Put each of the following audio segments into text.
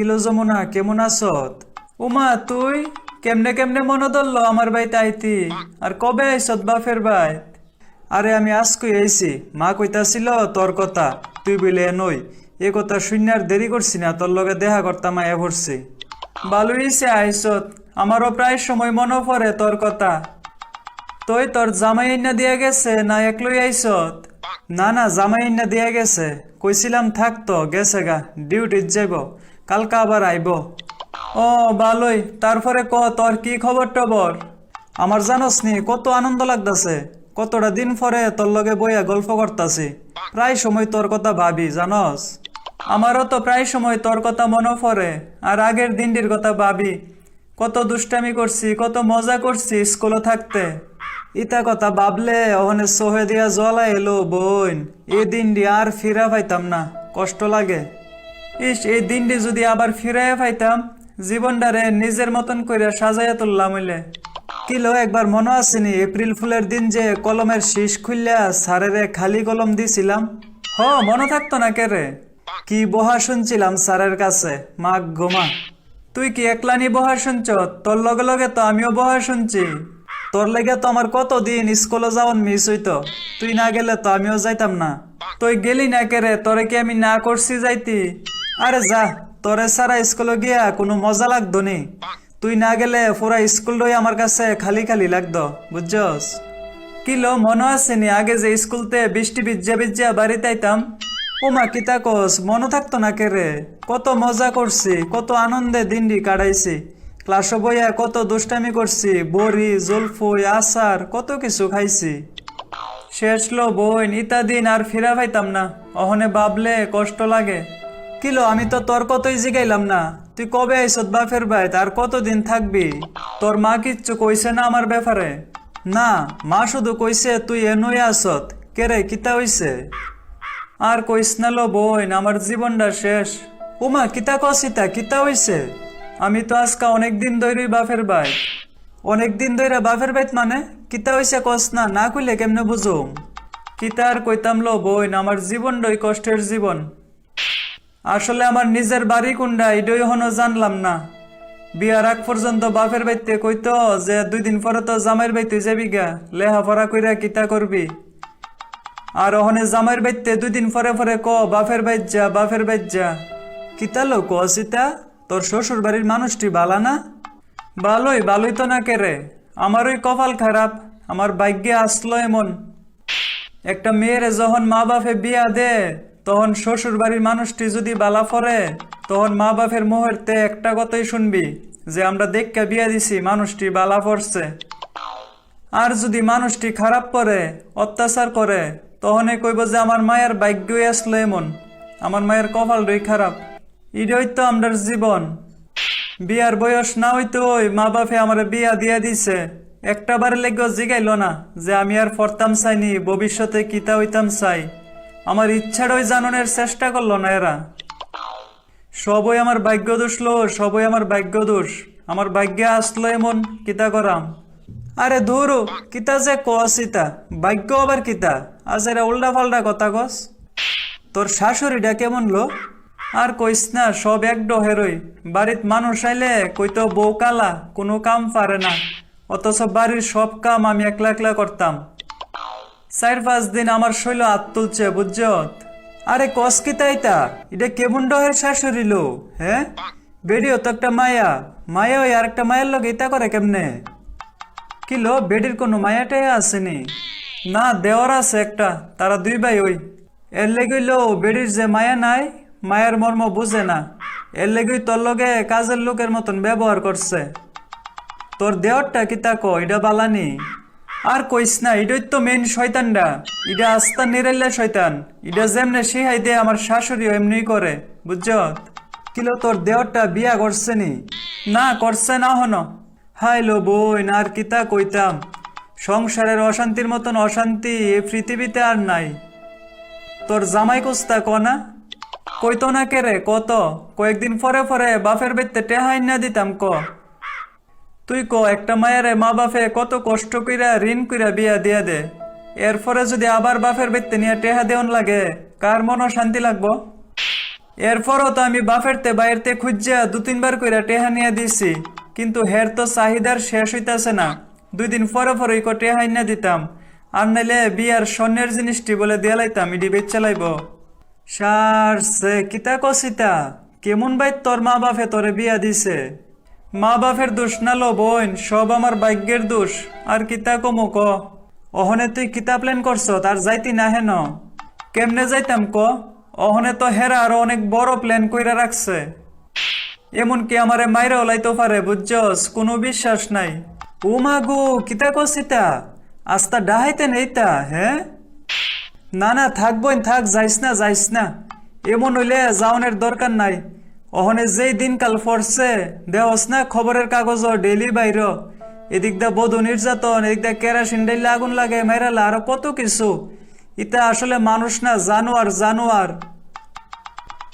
Kilo Jamuna, কেমন আছত? উমা, তুই? কেমনে কেমনে মনে ধরল আমার বাড়িতে আইতি? আর কবে আইসত বাফের বাই আরে, আমি আজকে আইছি। মা কইতাছিল তোর কথা। তুই বলে নই। এ কথা শূন্য আর দেরি করছি না। তোর লগে দেখা করতাম আয়া ভরছি। ভালো হইছে আইসত। আমারও প্রায় সময় মনে পড়ে তোর কথা। তুই তোর জামাই না দিয়া গেছে না একলই আইসত? না না, জামাই না দিয়া গেছে। কইছিলাম থাকতো গেছে গা। ডিউটিত যাইব। কালকা আবার আইব। ও ভালোই তারপরে ক, তোর কি খবর টবর? আমার জানোস নি, কত আনন্দ লাগতাছে। কতটা দিন পরে তোর লগে বইয়া গল্প করতাছি। প্রায় সময় তোর কথা ভাবি, জানস? আমারও তো প্রায় সময় তোর কথা মনে পড়ে, আর আগের দিনটির কথা ভাবি। কত দুষ্টামি করছি, কত মজা করছি স্কুলে থাকতে। ইতা কথা ভাবলে ওখানে সোহে দিয়া জ্বলা এলো বোন। এই দিনটি আর ফিরা পাইতাম না, কষ্ট লাগে। ইস, এই দিনটি যদি আবার ফিরাইয়া পাইতাম, জীবনটারে নিজের মতন করে সাজাইয়া তুললাম হইলে। কিলো একবার মনে আসেনি এপ্রিল ফুলের দিন যে কলমের শীষ খুললা স্যারেরে খালি কলম দিছিলাম? হ, মনে থাকতো না কে রে? কি বহা শুনছিলাম স্যারের কাছে মা। গোমা তুই কি একলানি বহা শুনছ? তোর লগে লগে তো আমিও বহা শুনছি। তোর লেগে তো আমার কতদিন স্কুলে যাওয়ান মিস হইতো। তুই না গেলে তো আমিও যাইতাম না। তুই গেলি না কে রে? তোরে কি আমি না করছি যাইতি? আরে যা, তোরে সারা স্কুলে গিয়া কোনো মজা লাগতো নি। তুই না গেলে পুরা স্কুলটাই আমার কাছে খালি খালি লাগতো, বুঝছস? কি লো মনে আসেনি আগে যে স্কুলতে বৃষ্টি বিজ্জা বিজ্জা বাড়িতে আইতাম? ওমা কিতা কস, মনে থাকতো না কে রে? কত মজা করছি, কত আনন্দে দিনটি কাটাইছি। ক্লাসে বইয়া কত দুষ্টামি করছি, বড়ি, জলফুই, আচার, কত কিছু খাইছি। শেষ লো বইন, ইতা দিন আর ফিরা পাইতাম না। অহনে বাবলে কষ্ট লাগে। কিলো, আমি তো তোর কতই জিগাইলাম না। তুই কবে আইসত বাফের বাইত আর কতদিন থাকবি? তোর মা কিচ্ছু কইছে না আমার ব্যাপারে? না, মা শুধু কইছে, তুই এনুই আসত কেরে কিতা হইছে? আর কইস না লো বইন আমার জীবনটা শেষ। উমা, কিতা কসিতা কিতা হইছে? আমি তো আজকা অনেক দিন ধরেই বাফের বাইত অনেক দিন ধরে বাফের বাইত মানে? কিতা হইছে কস না? না কইলে কেমনে বুঝুম? কিতা আর কইতাম লো বইন আমার জীবনটাই কষ্টের জীবন। আসলে আমার নিজের বাড়ি কোনটা এটাই হনো জানলাম না। বিয়ার আগ পর্যন্ত বাপের বাইতে কইতো যে, দুই দিন পরে তো জামাইয়ের বাইতে যাবি গা লেহাপড়া কইরা কিতা করবি? আর ওখানে জামাইয়ের বাইতে দুই দিন পরে পরে ক, বাপের বাইত যা, বাপের বাইত যা। কিতা লো ক সীতা তোর শ্বশুর বাড়ির মানুষটি বালা না? ভালোই ভালোই তো না কেরে আমার ওই কপাল খারাপ, আমার ভাগ্যে আসলো এমন। একটা মেয়ের যখন মা বাপে বিয়া দে তখন শ্বশুর বাড়ির মানুষটি যদি বালা ফরে তখন মা বাপের মুহূর্তে একটা কথাই শুনবি, যে আমরা দেখকে বিয়া দিছি, মানুষটি বালা পড়ছে। আর যদি মানুষটি খারাপ করে অত্যাচার করে, তখনই কইব যে আমার মায়ের ভাগ্যই আসলো এমন, আমার মায়ের কপালটাই খারাপ। এটাই তো আমরার জীবন। বিয়ার বয়স না হইতো ওই মা বাপে আমার বিয়া দিয়া দিছে। একটা বার লেগে জিগাইল না, যে আমি আর পড়তাম চাইনি, ভবিষ্যতে কিতা হইতাম চাই। আমার ইচ্ছাটাই জানানোর চেষ্টা করল না এরা। সবই আমার ভাগ্য দোষ লো, সবই আমার ভাগ্য দোষ আমার ভাগ্যে আসলো এমন কিতা করাম। আরে ধরো, কিতা যে কসিতা ভাগ্য আবার কিতা? আজ এরা উল্টা ফাল্টা কথা কস। তোর শাশুড়িটা কেমন লো? আর কইস না, সব এক ডহেরই। বাড়িত মানুষ আইলে কইতো বউ কালা, কোনো কাম পারে না। অথচ বাড়ির সব কাম আমি একলা একলা করতাম। চার পাঁচ দিন আমার শৈল হাত তুলছে বুঝছত আরে কস কি তাইতা এটা কেমন ডহের শাশুড়ি লো হ্যাঁ? বেডিও তো একটা মায়া। মায়া ওই আর একটা মায়ের লোক, এটা করে কেমনে? কিলো বেডির কোনো মায়াটাই আসেনি। না, দেওয়ার আছে একটা, তারা দুই ভাই ওই। এর লেগইল বেডির যে মায়া নাই, মায়ের মর্ম বুঝে না। এর লেগেই তোর লগে কাজের লোকের মতন ব্যবহার করছে। তোর দেওয়ারটা কি তা কো এটা বালানি। আর কইস না, এটাই তো মেন শয়তানটা এটা আস্তা নিরাল্লা শয়তান। এটা যেমনে সিহাই দে আমার শাশুড়ি এমনি করে। বুঝছ? কিলো তোর দেওয়ারটা বিয়া করছে নি? না, করছে না হন। হাই লো বই না আর কিতা কইতাম? সংসারের অশান্তির মতন অশান্তি এই পৃথিবীতে আর নাই। তোর জামাই কুস্তা ক না? কইতো না কে রে? কত? কয়েকদিন পরে পরে বাপের বেতে টেহাই না দিতাম ক। তুই ক একটা মায়েরে মা বাপে কত কষ্ট কইরা, ঋণ কইরা বিয়া দিয়া দে। এরপরে যদি আবার বাপের বেতে নিয়ে টেহা দেওয়ান লাগে, কার মনও শান্তি লাগবো? এরপরও তো আমি বাফেরতে বাইরতে খুঁজা দু তিনবার কইরা টেহা নিয়ে দিছি কিন্তু হের তো চাহিদার শেষ হইতাছে না। দুই দিন পরে পরে ক টেহাই না দিতাম। আর নাইলে বিয়ার স্বর্ণের জিনিসটি বলে দিয়া লাইতাম, ইডি বেচ চালাইব। সার সে কিতা কসিতা? কেমন বাই তোর মা বাপে তোরে বিয়া দিছে? মা বাপের দোষ না লো বোন, সব আমার ভাগ্যের দোষ। আর কিতা কমো ক? অহনে তুই কিতা প্ল্যান করছ? তার যাইতি না হেন। কেমনে যাইতাম ক? অহনে তো হেরা আরও অনেক বড় প্ল্যান কইরা রাখছে। এমনকি আমারে মাইরা ওলাইতে পারে, বুঝছস? কোনো বিশ্বাস নাই। ও মা গো, কিতা কসিতা আস্তা ডাহাইতে নেইতা হ্যাঁ না না, থাক বোন, থাক, যাইস না যাইস না। এমন হইলে যাওনের দরকার নাই। অহনে যেই দিনকাল পড়ছে দেওস না খবরের কাগজ ডেলি বাইর। এদিক দা বধু নির্যাতন, এদিক দা কেরাসিন ডেলি আগুন লাগে মেরালা আরও কত কিছু। ইতা আসলে মানুষ না, জানোয়ার জানোয়ার।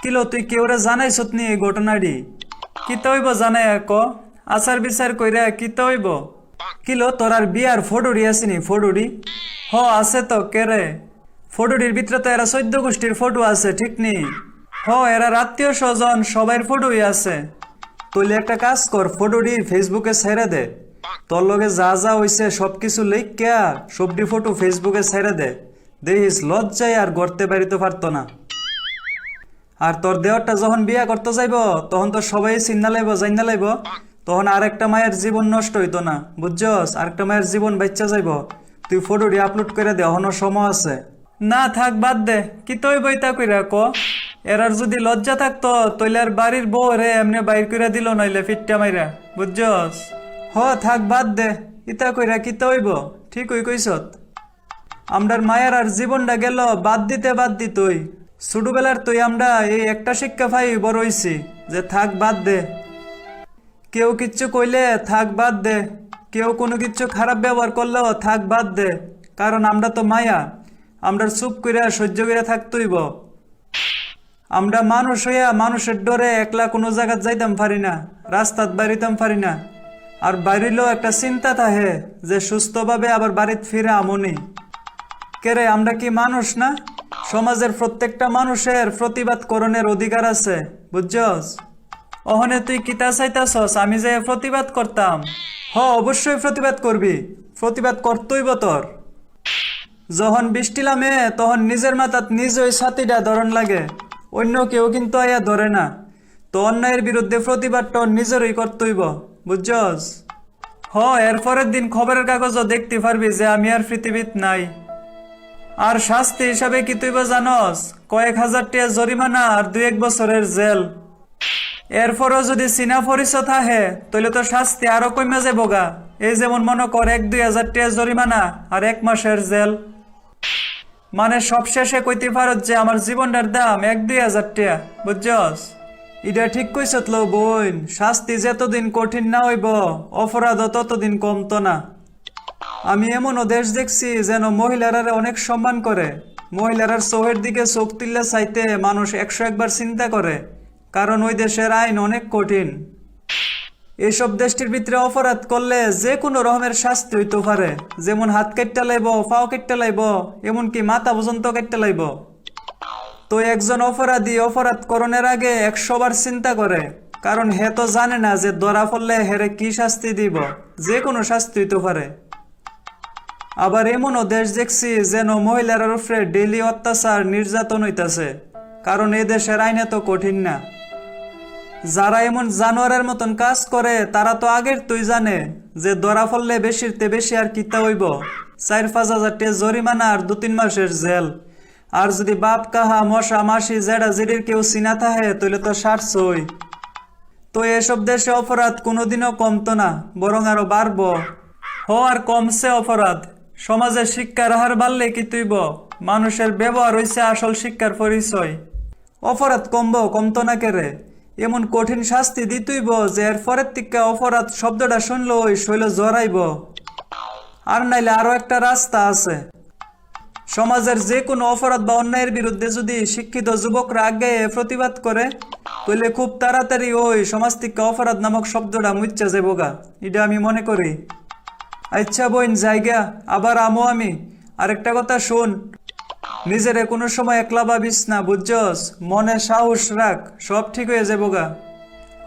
কিলো তুই কেউরে জানাইছত নি এই ঘটনাটি? কি তৈব জানাই ক আচার বিচার কইরা কি তৈব? কিলো তোর আর বিয়ার ফটোডি আসেনি ফটোডি হ, আছে তো কেরে ফটোডির ভিতরে তো এরা চৈদ্য গোষ্ঠীর ফটো আছে, ঠিক নি? হ এরা আত্মীয় স্বজন সবাই ফটোই আছে। তুই একটা কাজ কর ফটোডি ফেসবুকে ছেড়ে দে। তোর লগে যা যা হইছে সবকিছু লেখ কেয়া সবটি ফটো ফেসবুকে ছেড়ে দে। দেখিস, লজ্জায় আর গড়তে পারিতে পারতো না। আর তোর দেওয়ারটা যখন বিয়া করতে যাইব, তখন তো সবাই চিন্না লাইব জাইনা লাইব। তখন আরেকটা মায়ের জীবন নষ্ট হইতো না, বুঝছস? আরেকটা মায়ের জীবন বাচ্চা যাইব। তুই ফটোটি আপলোড করে দে, এখনও সময় আছে। না থাক, বাদ দে। কি তুই বইতা কইরা ক? এরার যদি লজ্জা থাকতো, তইলে আর বাড়ির বউ রে এমনি বাইর কইরা দিল নইলে ফিটটা মাইরা, বুঝছস? হ, থাক, বাদ দে, ইতা কইরা কি তৈব ঠিক হই কইছত আমরার মায়ের আর জীবনটা গেল, বাদ দিতে বাদ দি তুই। ছোটবেলার তুই আমরা এই একটা শিক্ষা পাই, বড় হইছি, যে থাক, বাদ দে। কেউ কিচ্ছু কইলে, থাক, বাদ দে। কেউ কোনো কিচ্ছু খারাপ ব্যবহার করলেও, থাক, বাদ দে। কারণ আমরা তো মায়া। আমরা চুপ কইরা, সহ্য করে থাকতইব আমরা মানুষ হইয়া মানুষের ডরে একলা কোনো জায়গাত যাইতাম পারি না, রাস্তাত বাড়িতাম পারি না। আর বাড়িলেও একটা চিন্তা থাকে যে সুস্থভাবে আবার বাড়িত ফিরে আমনি কেরে আমরা কি মানুষ না? সমাজের প্রত্যেকটা মানুষের প্রতিবাদ করণের অধিকার আছে, বুঝছস? অহনে তুই কিতা চাইতাছস? আমি যে প্রতিবাদ করতাম। হ, অবশ্যই প্রতিবাদ করবি। প্রতিবাদ করতইব তোর। যখন বৃষ্টি নামে, তখন নিজের মাথাত নিজ ওই ছাতিটা ধরন লাগে। অন্য কেউ কিন্তু আয়া ধরে না। তো অন্যায়ের বিরুদ্ধে প্রতিবাদটা নিজেরই করতইব বুঝছস? হ, এর পরের দিন খবরের কাগজও দেখতে পারবি যে আমি আর পৃথিবীত নাই। আর শাস্তি হিসাবে কি তুই বা জানস? কয়েক হাজার টিয়া জরিমানা আর দুই এক বছরের জেল। এরপরও যদি সিনা পরিচয় থাহে তাহলে তো শাস্তি আরও কমে যাব গা এই যেমন মনে কর এক দুই হাজার টিয়া জরিমানা আর এক মাসের জেল। মানে সব শেষে কইতে পারত যে আমার জীবনটার দাম এক দুই হাজার টিয়া বুঝছস? এটা ঠিক কইছত লো বোন, শাস্তি যতদিন কঠিন না হইব, অপরাধও ততদিন কমতো না। আমি এমনও দেশ দেখছি যেন মহিলারা অনেক সম্মান করে। মহিলারার চোখের দিকে চোখ তুললে চাইতে মানুষ একশো একবার চিন্তা করে, কারণ ওই দেশের আইন অনেক কঠিন। এইসব দেশটির ভিতরে অপরাধ করলে যে কোনো রকমের শাস্তি হইতে পারে। যেমন হাত কাটতে লাইব, পাও কাটতে লাইব, এমনকি মাথা পর্যন্ত কাটতে লাইব। তো একজন অপরাধী অপরাধ করণের আগে একশো বার চিন্তা করে, কারণ হে তো জানে না যে ধরা পড়লে হেরে কি শাস্তি দিব, যে কোনো শাস্তি হইতে পারে। আবার এমনও দেশ দেখছি যেন মহিলার উপরে ডেলি অত্যাচার, নির্যাতন হইতাছে, কারণ এ দেশের আইন এত কঠিন না। যারা এমন জানোয়ারের মতন কাজ করে, তারা তো আগের তুই জানে যে ধরা ফললে বেশিরতে বেশি আর কিতা হইব। চার পাঁচ হাজার টে জরিমানা আর দু তিন মাসের জেল। আর যদি বাপ কাহা, মশা, মাসি, জেডা জেডির কেউ চিনা থাহে তাহলে তো সারছই। তো এসব দেশে অপরাধ কোনোদিনও কমতো না, বরং আরও বাড়ব। হ আর কমছে অপরাধ। সমাজে শিক্ষার হার বাড়লে কি তুইব? মানুষের ব্যবহার হইছে আসল শিক্ষার পরিচয়। অপরাধ কমবো, কমতো না কেরে? এমন কঠিন শাস্তি দিতুইব যে এর পরের থেকে অপরাধ শব্দটা শুনলো ওই শৈল জড়াইব। আর নাইলে আরও একটা রাস্তা আছে। সমাজের যে কোনো অপরাধ বা অন্যায়ের বিরুদ্ধে যদি শিক্ষিত যুবকরা আগে প্রতিবাদ করে, তাহলে খুব তাড়াতাড়ি ওই সমাজ থেকে অপরাধ নামক শব্দটা মুচ্ছা যাবগা এটা আমি মনে করি। আচ্ছা বইন, জায়গা, আবার আমো আমি। আরেকটা কথা শোন। নিজেরে কোনো সময় একলা ভাবিস না, বুঝছস? মনে সাহস রাখ, সব ঠিক হয়ে যাব গা।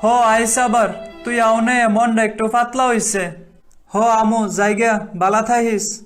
হ, আইস আবার। তুই আও নে, মনটা একটু পাতলা হইছে। হ, আমু জায়গা বালা থাইস